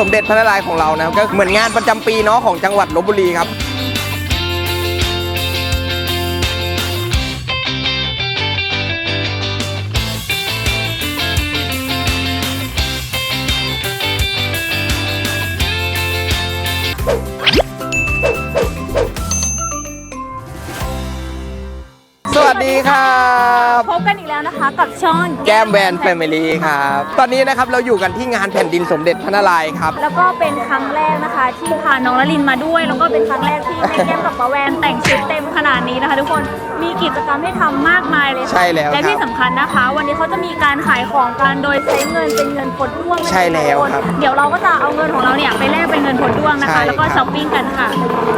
สมเด็จพระนารายณ์ของเรานะครับก็เหมือนงานประจำปีเนาะของจังหวัดลบบุรีครับ สวัสดีครับ พบกันอีกแล้วนะคะ กับช่องแก้มแวนแฟมิลี่ครับ ตอนนี้นะครับเราอยู่กันที่งานแผ่นดินสมเด็จพระนารายณ์ครับ แล้วก็เป็นครั้งแรกนะคะ ที่พาน้องละลินมาด้วย แล้วก็เป็นครั้งแรกที่แม่แก้มกับป้าแวนแต่งชุดเต็มขนาดนี้นะคะ ทุกคนมีกิจกรรมให้ทำมากมายเลยค่ะใช่แล้วและที่ครับสำคัญนะคะ วันนี้เขาจะมีการขายของกันโดยใช้เงินเป็นเงินผลด้วงนั่นเองใช่แล้วทุกนครับเดี๋ยวเราก็จะเอาเงินของเราเนี่ยไปแลกเป็นเงินผลด้วงนะใช่คะแล้วก็ครับช้อปปิ้งกันค่ะ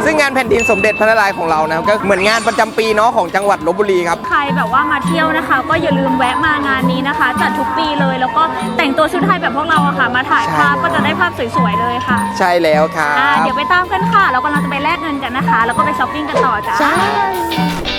ซึ่งงานแผ่นดินสมเด็จพระนารายณ์ของเรานะครับก็เหมือนงานประจำปีเนาะของจังหวัดลบบุรีครับ ใครแบบว่ามาเที่ยวนะคะ ก็อย่าลืมแวะมางานนี้นะคะ จัดทุกปีเลย แล้วก็แต่งตัวชุดไทยแบบพวกเราอะค่ะ มาถ่ายภาพใช่ก็จะได้ภาพสวยๆเลยค่ะใช่แล้วครัอ่าบเดี๋ยวไปตามกันค่ะเรากำลังจะไปแลกเงินกันนะคะ แล้วก็ไปช้อปปิ้งกันต่อจ้า ใช่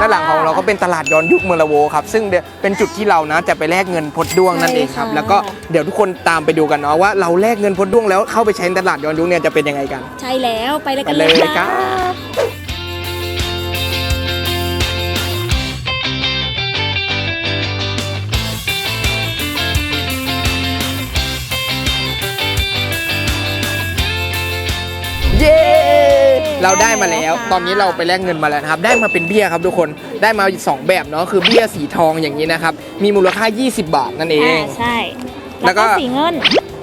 ด้านหลังของเราก็เป็นตลาดย้อนยุคเมืองละโวครับ ซึ่งเดี๋ยวเป็นจุดที่เรานะจะไปแลกเงินพดด้วงนั่นเองครับใช่ค่ะแล้วก็เดี๋ยวทุกคนตามไปดูกันเนาะว่าเราแลกเงินพดด้วงแล้วเข้าไปใช้ในตลาดย้อนยุคเนี่ยจะเป็นยังไงกันใช่แล้วไปเลยไปกันเลเลยยครัค่ะบเย้ เราได้มาแล้ว ตอนนี้เราไปแลกเงินมาแล้วนะครับ ได้มาเป็นเบี้ยครับทุกคน ได้มาสองแบบเนาะ คือเบี้ยสีทองอย่างนี้นะครับ มีมูลค่า 20 บาทนั่นเองอ่าใช่ แล้แล้ววก็ก็สีเงิน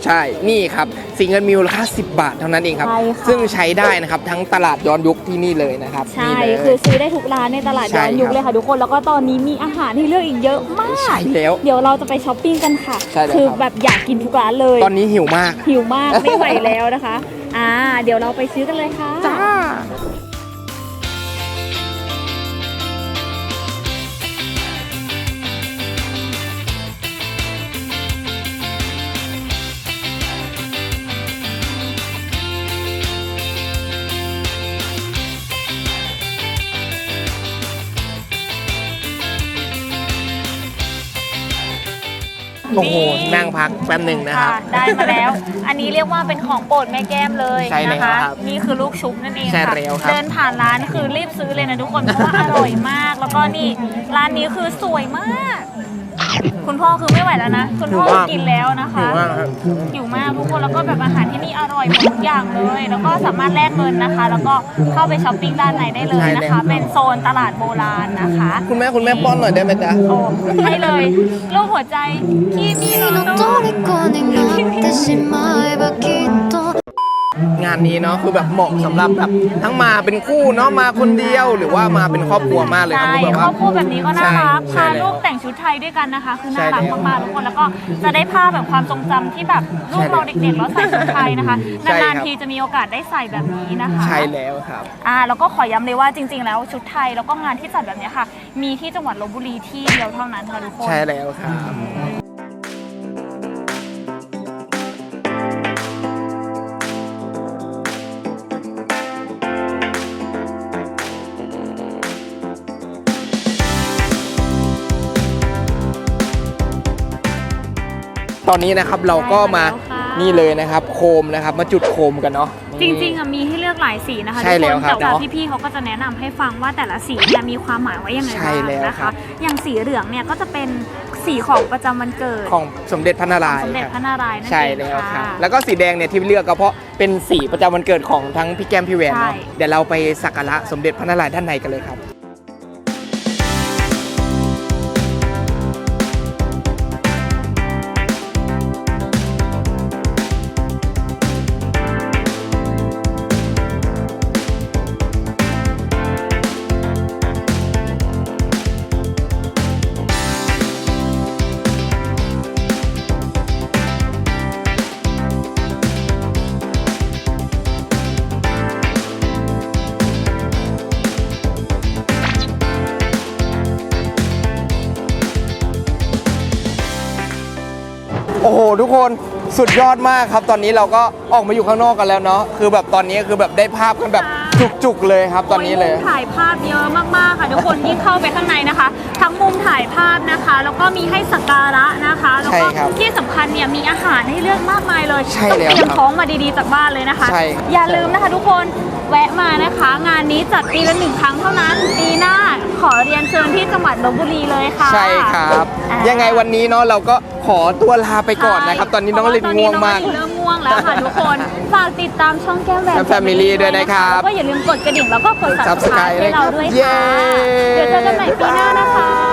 ใช่ นี่ครับสีเงินมีมูลค่า 10 บาทเท่านั้นเองครับใช่ค่ะซึ่งใช้ได้นะครับทั้งตลาดย้อนยุคที่นี่เลยนะครับ ใช่นี่เลยคือซื้อได้ทุกร้านในตลาดใช่ย้อนยุคครับเลยค่ะทุกคน แล้วก็ตอนนี้มีอาหารให้เลือกอีกเยอะมาก ใช่แล้ว เดี๋ยวเราจะไปช้อปปิ้งกันค่ะใช่แล้วคือครับแบบอยากกินทุกร้านเลย ตอนนี้หิวมาก หิวมากไม่ไหวแล้วนะคะ อ่า เดี๋ยวเราไปซื้อกันเลยค่ะ โอ้โหนั่งพักแป๊บหนึ่งนะครับ ค่ะได้มาแล้ว อันนี้เรียกว่าเป็นของโปรดแม่แก้มเลยใช่แล้วนะคะครับนี่คือลูกชุบนั่นเองใช่ค่ะแล้วครับเดินผ่านร้านคือรีบซื้อเลยนะทุกคนเพราะว่าอร่อยมาก แล้วก็นี่ร้านนี้คือสวยมาก คุณพ่อคือไม่ไหวแล้วนะ คุณพ่อ หิวมาก กินแล้วนะคะ หิวมากครับ หิวมากทุกคน แล้วก็แบบอาหารที่นี่อร่อยหมดทุกอย่างเลย แล้วก็สามารถแลกเงินนะคะ แล้วก็เข้าไปช้อปปิ้งด้านในได้เลยนะคะ เป็นโซนตลาดโบราณนะคะ คุณแม่คุณแม่ป้อนหน่อยได้ไหมจ๊ะ โอ้ให้เลยรูปหัวใจที่มี 君の โต 虜になってしまえばきっと งานนี้เนาะคือแบบเหมาะสำหรับแบบทั้งมาเป็นคู่เนาะมาคนเดียวหรือว่ามาเป็นครอบครัวมากเลยครับใช่คือแบบครว่า อบครัวแบบนี้ก็น่ารักใช่พาใช่ลูกแต่งชุดไทยด้วยกันนะคะ คือน่าใช่รักแล้วมากๆทุกคนแล้วก็จะได้ภาพแบบความทรงจำที่แบบลูกเราเด็กๆแล้วใส่ชุดไทยนะคะใช่ครับ นานๆทีจะมีโอกาสได้ใส่แบบนี้นะคะ ใช่แล้วครับ อ่าแล้วก็ขอย้ำเลยว่าจริง ๆ แล้วชุดไทยแล้วก็งานที่จัดแบบเนี้ยค่ะ มีที่จังหวัดลบบุรีที่เดียวเท่านั้นค่ะทุกคน ใช่แล้วครับ ตอนนี้นะครับเราก็มาได้แล้วค่ะ นี่เลยนะครับ โคมนะครับ มาจุดโคมกันเนาะจริงๆอะมีให้เลือกหลายสีนะคะใช่ทุกแล้วคนครับแต่ว่าเนาะพี่ๆเขาก็จะแนะนำให้ฟังว่าแต่ละสีเนี่ยมีความหมายว่ายังไงใช่บ้างแล้วนะครัคะบ อย่างสีเหลืองเนี่ยก็จะเป็นสีของประจำวันเกิดของสมเด็จพระนารายณ์สมเด็จครับพระนารายณ์นั่นใช่เองแล้วครับค่ะแล้วก็สีแดงเนี่ยที่เลือกก็เพราะเป็นสีประจำวันเกิดของทั้งพี่แก้มพี่แหวนเนาะใช่ เดี๋ยวเราไปสักการะสมเด็จพระนารายณ์ด้านในกันเลยครับ อ้โห ทุกคนสุดยอดมากครับ ตอนนี้เราก็ออกมาอยู่ข้างนอกกันแล้วเนาะคือแบบตอนนี้คือแบบได้ภาพกันแบบจุกๆเลยครับ ตอนนี้เลย มุมถ่ายภาพเยอะมากๆค่ะทุกคนยิ่งเข้าไปข้างในนะคะ ทั้งมุมถ่ายภาพนะคะ แล้วก็มีให้สักการะนะคะ แล้วก็ใช่ครับที่สำคัญเนี่ยมีอาหารให้เลือกมากมายเลยใช่แล้วต้องเตรียมครับท้องมาดีๆจากบ้านเลยนะคะ ใช่อย่าลืมนะคะทุกคนแวะมานะคะ งานนี้จัดปีละหนึ่งครั้งเท่านั้นปีหน้าขอเรียนเชิญที่จังหวัดลบบุรีเลยค่ะ ใช่ครับ อ่ายังไงวันนี้เนาะเราก็ ขอตัวลาไปก่อนนะครับ ตอนนี้น้องลินง่วงมาก เพระตอนนี้น้องลินเริ่มง่วงแล้วค่ะทุกคน ฝากติดตามช่องแก้มแหวนแก้ม Family ด้วยนะครับแล้วก็อย่าลืมกดกระดิ่งแล้วก็กด Subscribe subscribe ให้เราด้วยเย้ค่ะเดี๋ยวเจอกันใหม่ปีหน้านะคะ